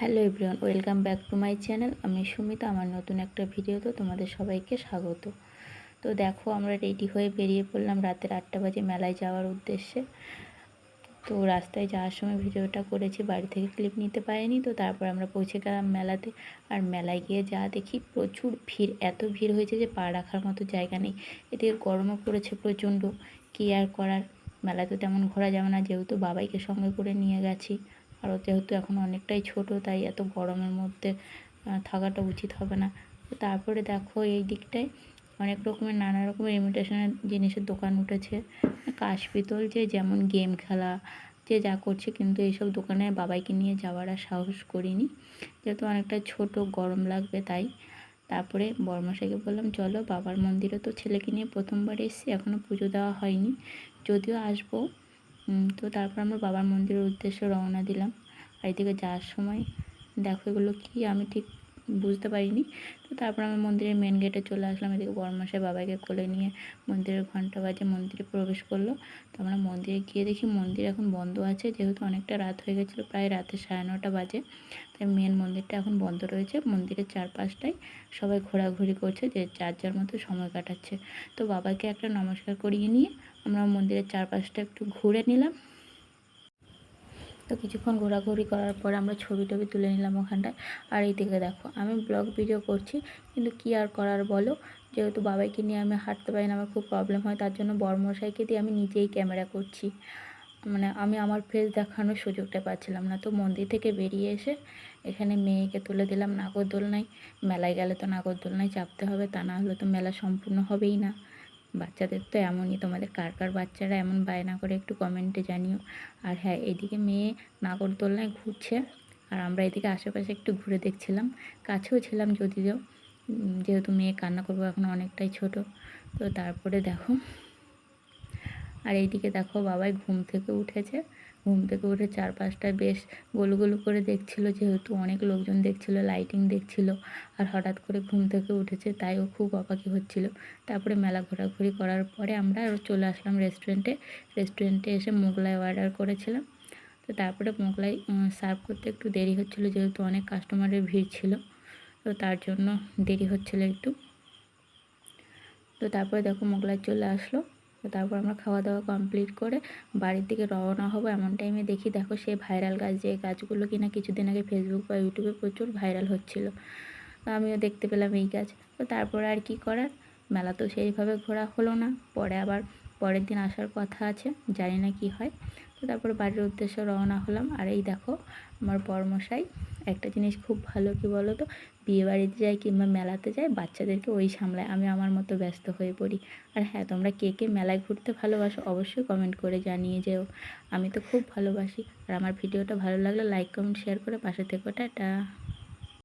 Hello everyone, welcome back to my channel. আমি সুমিতা, আমার নতুন একটা ভিডিওতে তোমাদের সবাইকে স্বাগত। তো দেখো, আমরা রেডি হয়ে বেরিয়ে পড়লাম রাতের আটটা বাজে মেলায় যাওয়ার উদ্দেশ্যে। তো রাস্তায় যাওয়ার সময় ভিডিওটা করেছি, বাড়ি থেকে ক্লিপ নিতে পারিনি, তো তারপর আমরা পৌঁছে গেলাম মেলাতে। আর মেলায় গিয়ে যা দেখি, প্রচুর ভিড়, এত ভিড় হয়েছে যে পা রাখার মতো জায়গা নেই। এদিকে গরমও পড়েছে প্রচণ্ড, কী আর করার? মেলাতে তেমন ঘোরা যাবে না, যেহেতু বাবাইকে সঙ্গে করে নিয়ে গেছি। আর যেহেতু এখন অনেকটাই ছোট, তাই এত গরমের মধ্যে থাকাটা উচিত হবে না। তারপরে দেখো এই দিকটায় অনেক রকমের, নানা রকমের ইমিটেশনের জিনিসের দোকান উঠেছে। কাশ পিতল যে যেমন গেম খেলা, যে যা করছে, কিন্তু এইসব দোকানে বাবাইকে নিয়ে যাওয়ার আর সাহস করিনি। যেহেতু অনেকটা ছোট, গরম লাগবে তাই। তারপরে বর্মশাইকে বললাম, চলো, বাবার মন্দিরে তো ছেলেকে নিয়ে প্রথমবার এসেছি এখনও পুজো দেওয়া হয়নি। যদিও আসব তো তারপর আমরা বাবার মন্দিরের উদ্দেশ্যে রওনা দিলাম। আর এদিকে যাওয়ার সময় দেখো এগুলো কি, আমি ঠিক বুঝতে পারিনি। তো তারপর আমি মন্দিরের মেন গেটে চলে আসলাম, এদিকে বরমাসে বাবাকে কোলে নিয়ে মন্দিরের ঘণ্টা বাজে মন্দিরে প্রবেশ করল। তো আমরা মন্দিরে গিয়ে দেখি মন্দির এখন বন্ধ আছে, যেহেতু অনেকটা রাত হয়ে গেছিল, প্রায় রাতে সাড়ে নটা বাজে। তাই মেন মন্দিরটা এখন বন্ধ রয়েছে, মন্দিরের চারপাশটাই সবাই ঘোরাঘুরি করছে, যে যার যার মতো সময় কাটাচ্ছে। তো বাবাকে একটা নমস্কার করিয়ে নিয়ে আমরা মন্দিরের চারপাশটা একটু ঘুরে নিলাম। তো কিছুক্ষণ ঘোরাঘুরি করার পর আমরা ছবি টবি তুলে নিলাম ওখানটায়। আর এই দিকে দেখো, আমি ব্লগ ভিডিও করছি, কিন্তু কি আর করার বলো? যেহেতু বাবাইকে নিয়ে আমি হাঁটতে পারি না, আমার খুব প্রবলেম হয়, তার জন্য বড়মশাইকে দিয়ে আমি নিজেই ক্যামেরা করছি। মানে আমি আমার ফেস দেখানোর সুযোগটা পাচ্ছিলাম না। তো মন্দির থেকে বেরিয়ে এসে এখানে মেয়েকে তুলে দিলাম, নাগরদোলনায়। মেলায় গেলে তো নাগরদোলনায় চাপতে হবে, তা না হলে তো মেলা সম্পূর্ণ হবেই না। বাচ্চাদের তো এমনই, তোমাদের কার কার বাচ্চারা এমন বায়না করে একটু কমেন্টে জানিও। আর হ্যাঁ এদিকে মেয়ে নাগরদোলনায় ঘুরছে, আর আমরা এদিকে আশেপাশে একটু ঘুরে দেখছিলাম, কাছেও ছিলাম যদিও। যেহেতু মেয়ে কান্না করব, এখন অনেকটাই ছোট, তো তারপরে দেখো। আর এইদিকে দেখো, বাবাই ঘুম থেকে উঠেছে ঘুম থেকে উঠে চারপাশটা বেশ গোল গোল করে দেখছিল, যেহেতু অনেক লোকজন দেখছিল লাইটিং দেখছিল, আর হঠাৎ করে ঘুম থেকে উঠেছে, তাই ও খুব অবাকি হচ্ছিল। তারপরে মেলা ঘোরাঘুরি করার পরে আমরা আরও চলে আসলাম রেস্টুরেন্টে রেস্টুরেন্টে এসে মোগলাই অর্ডার করেছিলাম। তো তারপরে মোগলাই সার্ভ করতে একটু দেরি হচ্ছিল, যেহেতু অনেক কাস্টমারের ভিড় ছিল। তো তার জন্য দেরি হচ্ছিল একটু। তো তারপরে দেখো মোগলাই চলে আসলো। তারপর আমরা খাওয়া দাওয়া কমপ্লিট করে বাড়ির দিকে রওনা হব এমন টাইমে দেখি, দেখো সেই ভাইরাল গাছ, যে গাছগুলো কিনা কিছুদিন আগে ফেসবুক বা ইউটিউবে প্রচুর ভাইরাল হচ্ছিল। আমিও দেখতে পেলাম এই গাছ। তো তারপর আর কি করার? মেলা তো সেইভাবে ঘোরা হলো না। পরে আবার পরের দিন আসার কথা আছে, জানি না কি হয়। তো তারপরে বাড়ির উদ্দেশ্যে রওনা হলাম। আর এই দেখো, আমার পরমশাই একটা জিনিস খুব ভালো কি বলো তো বিয়ে বাড়িতে যাই কিংবা মেলাতে যায়, বাচ্চাদেরকে ওই সামলায়। আমি আমার মতো ব্যস্ত হয়ে পড়ি। আর হ্যাঁ তোমরা কে কে মেলায় ঘুরতে ভালোবাসো অবশ্যই কমেন্ট করে জানিয়ে যেও। আমি তো খুব ভালোবাসি। আর আমার ভিডিওটা ভালো লাগলে লাইক কমেন্ট শেয়ার করে পাশে থেকো। টাটা।